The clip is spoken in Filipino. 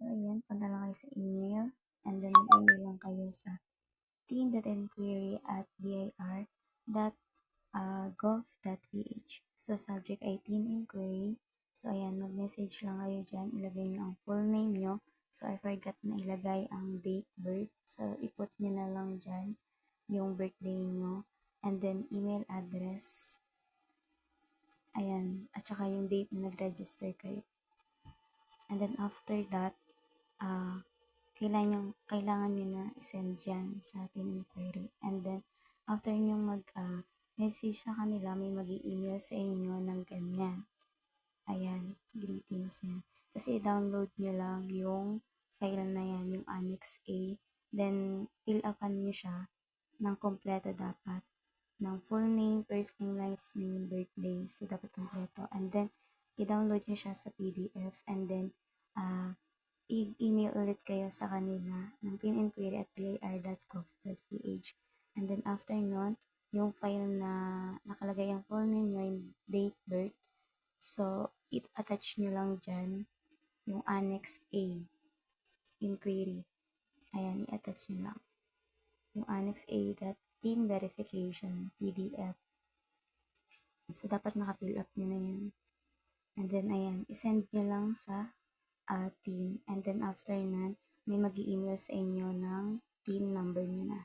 So, ayan, lang kayo sa email. And then, mag-email lang kayo sa teen.enquiry at dir.gov.ph. So, subject ay teen inquiry. So, ayan, mag-message lang kayo dyan. Ilagay nyo ang full name nyo. So, I forgot na ilagay ang date birth. So, iput nyo na lang dyan yung birthday nyo. And then, email address. Ayan. At saka yung date na nag-register kayo. And then, after that, ah, kailangan, nyo, kailangan nyo na isend dyan sa ating inquiry. And then, after nyo mag, ah, sa kanila, may mag email sa inyo ng ganyan. Ayan, greetings yan. Kasi download nyo lang yung file na yan, yung Annex A. Then, fill upan nyo siya ng kompleto dapat. Ng full name, first name, last name, birthday. So, dapat kompleto. And then, i-download nyo siya sa PDF. And then, ah, i-email ulit kayo sa kanila ng teeninquiry at dir.gov.ph. And then, after nun, yung file na nakalagay ang full name nyo, yung date, birth. So, it-attach nyo lang dyan yung Annex A inquiry. Ayan, i-attach nyo lang. Yung Annex A that teen verification PDF. So, dapat naka-fill up nyo na yan. And then, ayan, isend nyo lang sa uh, teen. And then, after nun, may mag email sa inyo ng teen number nyo na.